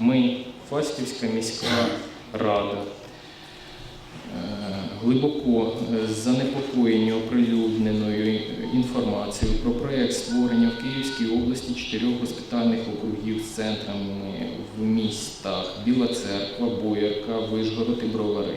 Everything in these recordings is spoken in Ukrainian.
ми, Фастівська міська рада, е, глибоко е, занепокоєні оприлюдненою інформацією про проєкт створення в Київській області чотирьох госпітальних округів з центрами в містах Біла Церква, Боярка, Вишгород і Бровари.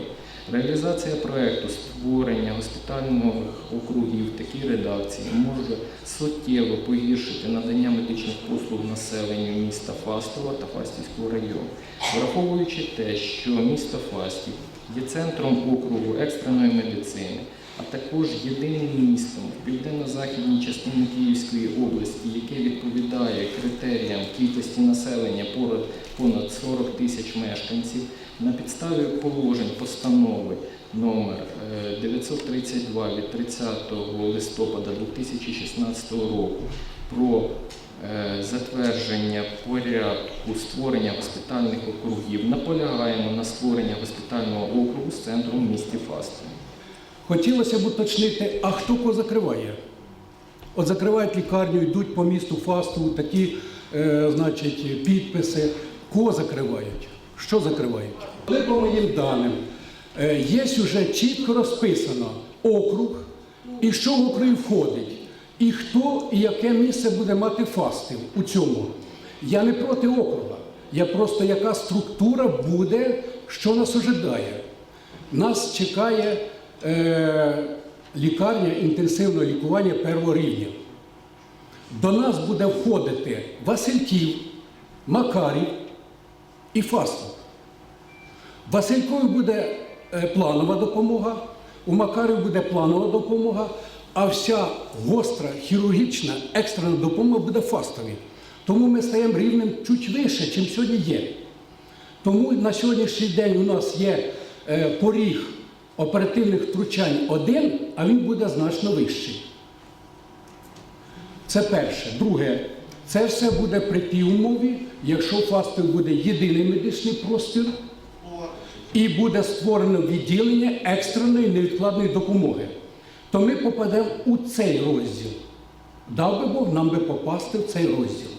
Реалізація проєкту створення госпітальних округів такій редакції може суттєво погіршити надання медичних послуг населенню міста Фастова та Фастівського району, враховуючи те, що місто Фастів є центром округу екстреної медицини, а також єдиним містом в південно-західній частині Київської області, яке відповідає критеріям кількості населення понад- понад 40 тисяч мешканців, на підставі положень постанови номер е, 932 від 30 листопада 2016 року про е, затвердження порядку створення госпітальних округів. Наполягаємо на створення госпітального округу з центром в місті Фастові. Хотілося б уточнити, а хто кого закриває? От закривають лікарню, йдуть по місту фасту, такі е, значить, підписи. Кого закривають? Що закривають? Але по моїм даним, е, є вже чітко розписано округ і що в округ входить, і хто і яке місце буде мати фастів у цьому. Я не проти округа. Я просто яка структура буде, що нас ожидає. Нас чекає е, лікарня інтенсивного лікування першого рівня. До нас буде входити Васильків, Макарів і Фастов. Василькові буде е, планова допомога, у Макарів буде планова допомога, а вся гостра, хірургічна, екстрена допомога буде фастові. Тому ми стаємо рівнем чуть вище, чим сьогодні є. Тому на сьогоднішній день у нас є е, поріг оперативних втручань один, а він буде значно вищий. Це перше. Друге, це все буде при тій умові, якщо у буде єдиний медичний простір і буде створено відділення екстреної невідкладної допомоги, то ми попадемо у цей розділ. Дав би Бог нам би попасти в цей розділ.